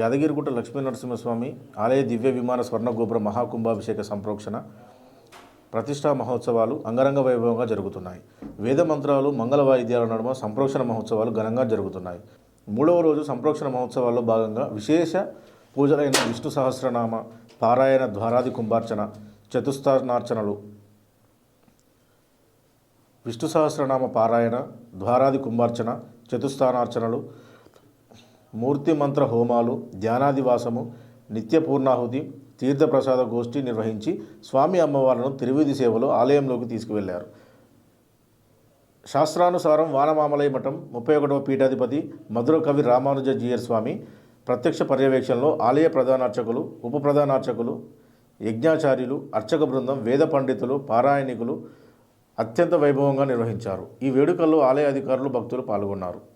యాదగిరిగుట్ట లక్ష్మీ నరసింహస్వామి ఆలయ దివ్య విమాన స్వర్ణగోపుర మహాకుంభాభిషేక సంప్రోక్షణ ప్రతిష్టా మహోత్సవాలు అంగరంగ వైభవంగా జరుగుతున్నాయి. వేద మంత్రాలు మంగళ వాయిద్యాల నడుమ సంప్రోక్షణ మహోత్సవాలు ఘనంగా జరుగుతున్నాయి. మూడవ రోజు సంప్రోక్షణ మహోత్సవాల్లో భాగంగా విశేష పూజలైన విష్ణు సహస్రనామ పారాయణ ద్వారాది కుంభార్చన చతుస్థానార్చనలు విష్ణు సహస్రనామ పారాయణ ద్వారాది కుంభార్చన చతుస్థానార్చనలు మూర్తి మంత్ర హోమాలు ధ్యానాదివాసము నిత్య పూర్ణాహుతి తీర్థప్రసాద గోష్ఠి నిర్వహించి స్వామి అమ్మవార్లను తిరువిధి సేవలో ఆలయంలోకి తీసుకువెళ్ళారు. శాస్త్రానుసారం వానమామలయ మఠం ముప్పై ఒకటవ పీఠాధిపతి మధుర కవి రామానుజ జీయర్ స్వామి ప్రత్యక్ష పర్యవేక్షణలో ఆలయ ప్రధానార్చకులు ఉప ప్రధానార్చకులు యజ్ఞాచార్యులు అర్చక బృందం వేద పండితులు పారాయణికులు అత్యంత వైభవంగా నిర్వహించారు. ఈ వేడుకల్లో ఆలయ అధికారులు భక్తులు పాల్గొన్నారు.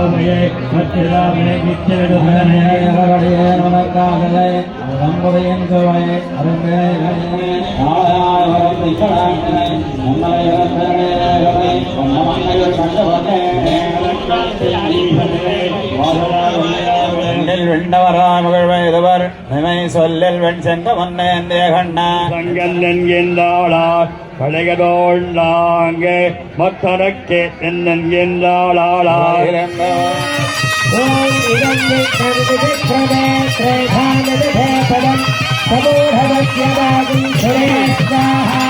அருமையே பற்றிலாமே நித்தியடுகளையே உனக்காகவே நம்முடைய அருமையே நம்மளை கண்டவராமகள் நினை சொல்லல் வெண் செங்கமன்னேகண்ணா சங்கல்லன் என்றாளா பழையதோழ்ந்தாங்க மத்தரக்கே தென்னன் என்றாளாளா பிரதேசம் சமூகவத்யவாகும் சுரேஷ்வாகா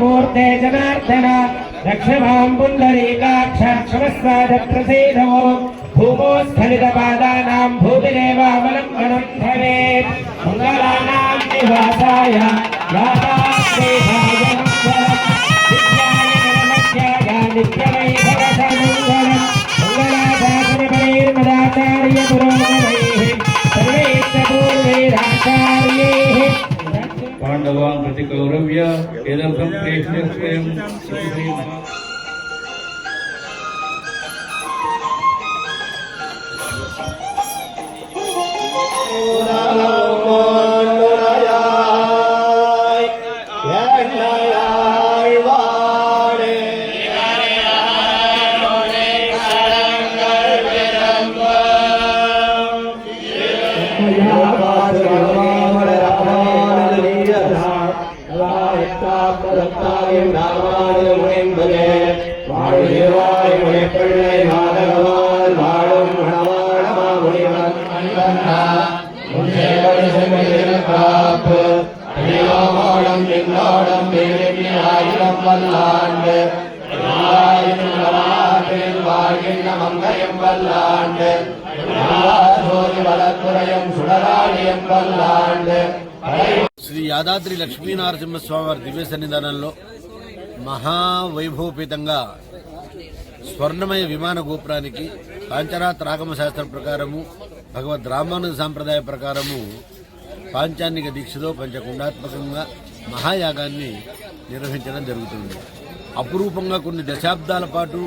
मूर्ते जनार्दन। रक्षमाम् पुण्डरीकाक्षमस्वादप्रसीदो भूमो स्खलितपादानाम् भूमिरेवामलम् मनम् भवेत् मङ्गलानाम् निवासाय नित्यमैभवसमङ्गलाचार्यपरैर्मदाचार्य भगवान प्रति गौरव्य एतदर्थं प्रेक्षणीयं தத்தாயும் நாவாது முனைந்ததே வாழ்கிறாய் முனைப்பிள்ளை மாதகவால் வாழும் மணவாழ மாமுனிவன் காப்பு அறிவாமோடம் எல்லோடம் வேலைக்கு ஆயிரம் வல்லாண்டு வாழ்கின்ற மங்கையும் வல்லாண்டு வளர்ப்புறையும் சுடராளியும் வல்லாண்டு శ్రీ యాదాద్రి లక్ష్మీనరసింహస్వామి దివ్య సన్నిధానంలో మహావైభవపేతంగా స్వర్ణమయ విమాన గోపురానికి పాంచరాత్ ఆగమ శాస్త్రం ప్రకారము భగవద్ రామానుజ సాంప్రదాయ ప్రకారము పాంచాన్నిక దీక్షతో పంచకుండాత్మకంగా మహాయాగాన్ని నిర్వహించడం జరుగుతుంది. అపురూపంగా కొన్ని దశాబ్దాల పాటు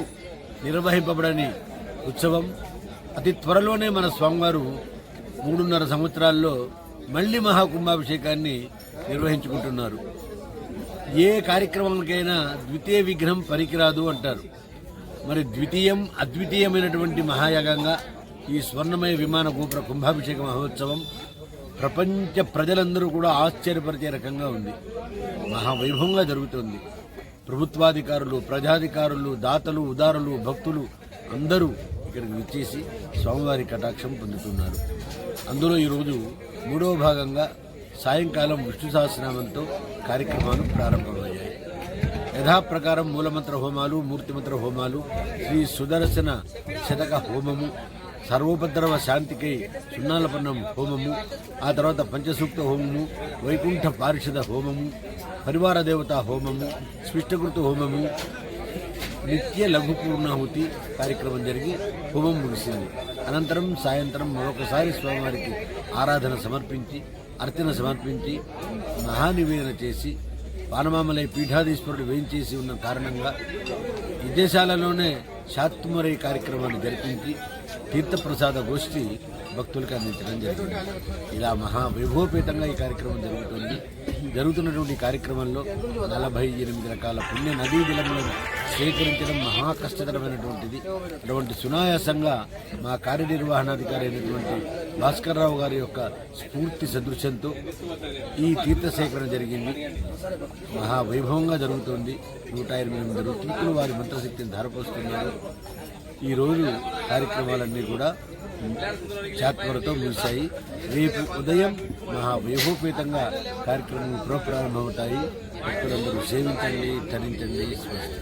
నిర్వహింపబడని ఉత్సవం. అతి త్వరలోనే మన స్వామివారు మూడున్నర సంవత్సరాల్లో మళ్ళీ మహాకుంభాభిషేకాన్ని నిర్వహించుకుంటున్నారు. ఏ కార్యక్రమానికైనా ద్వితీయ విఘ్నం పనికిరాదు అంటారు. మరి ద్వితీయం అద్వితీయమైనటువంటి మహాయాగంగా ఈ స్వర్ణమయ విమాన గోపుర కుంభాభిషేక మహోత్సవం ప్రపంచ ప్రజలందరూ కూడా ఆశ్చర్యపరిచే రకంగా ఉంది. మహావైభవంగా జరుగుతుంది. ప్రభుత్వాధికారులు ప్రజాధికారులు దాతలు ఉదారులు భక్తులు అందరూ ఇక్కడికి విచ్చేసి స్వామివారి కటాక్షం పొందుతున్నారు. అందులో ఈరోజు మూడవ భాగంగా సాయంకాలం విష్ణు సహస్రనామంతో కార్యక్రమాలు ప్రారంభమయ్యాయి. యథాప్రకారం మూలమంత్ర హోమాలు మూర్తిమంత్ర హోమాలు శ్రీ సుదర్శన శతక హోమము సర్వోపద్రవ శాంతికై సున్నాలపన్నం హోమము ఆ తర్వాత పంచసూక్త హోమము వైకుంఠ పారిషద హోమము పరివార దేవత హోమము స్పిష్టకృత హోమము నిత్య లఘు పూర్ణాహుతి కార్యక్రమం జరిగి హోమం ముగిసింది. అనంతరం సాయంత్రం మరొకసారి స్వామివారికి ఆరాధన సమర్పించి అర్చన సమర్పించి మహానివేదన చేసి పానమామలై పీఠాధీశ్వరుడు వేయించేసి ఉన్న కారణంగా విదేశాలలోనే శాత్మరై కార్యక్రమాన్ని జరిపించి తీర్థప్రసాద గోష్ఠి భక్తులకు అందించడం జరిగింది. ఇలా మహా వైభవపేతంగా ఈ కార్యక్రమం జరుగుతుంది. జరుగుతున్నటువంటి కార్యక్రమంలో నలభై ఎనిమిది రకాల పుణ్య నదీ జలములను సేకరించడం మహా కష్టతరమైనటువంటిది. అటువంటి సునాయాసంగా మా కార్యనిర్వహణాధికారి అయినటువంటి భాస్కర్రావు గారి యొక్క స్ఫూర్తి సదృశ్యంతో ఈ తీర్థ సేకరణ జరిగింది. మహా వైభవంగా జరుగుతోంది. నూట ఇరవై ఎనిమిది రుతులు వారి మంత్రశక్తిని ధారపోస్తున్నారు. ఈ రోజు కార్యక్రమాలన్నీ కూడా చాత్వరతో ముగిశాయి. రేపు ఉదయం మహా వైభవపేతంగా కార్యక్రమం పునఃప్రారంభమవుతాయి. భక్తులందరూ సేవించండి ధరించండి స్వస్తి.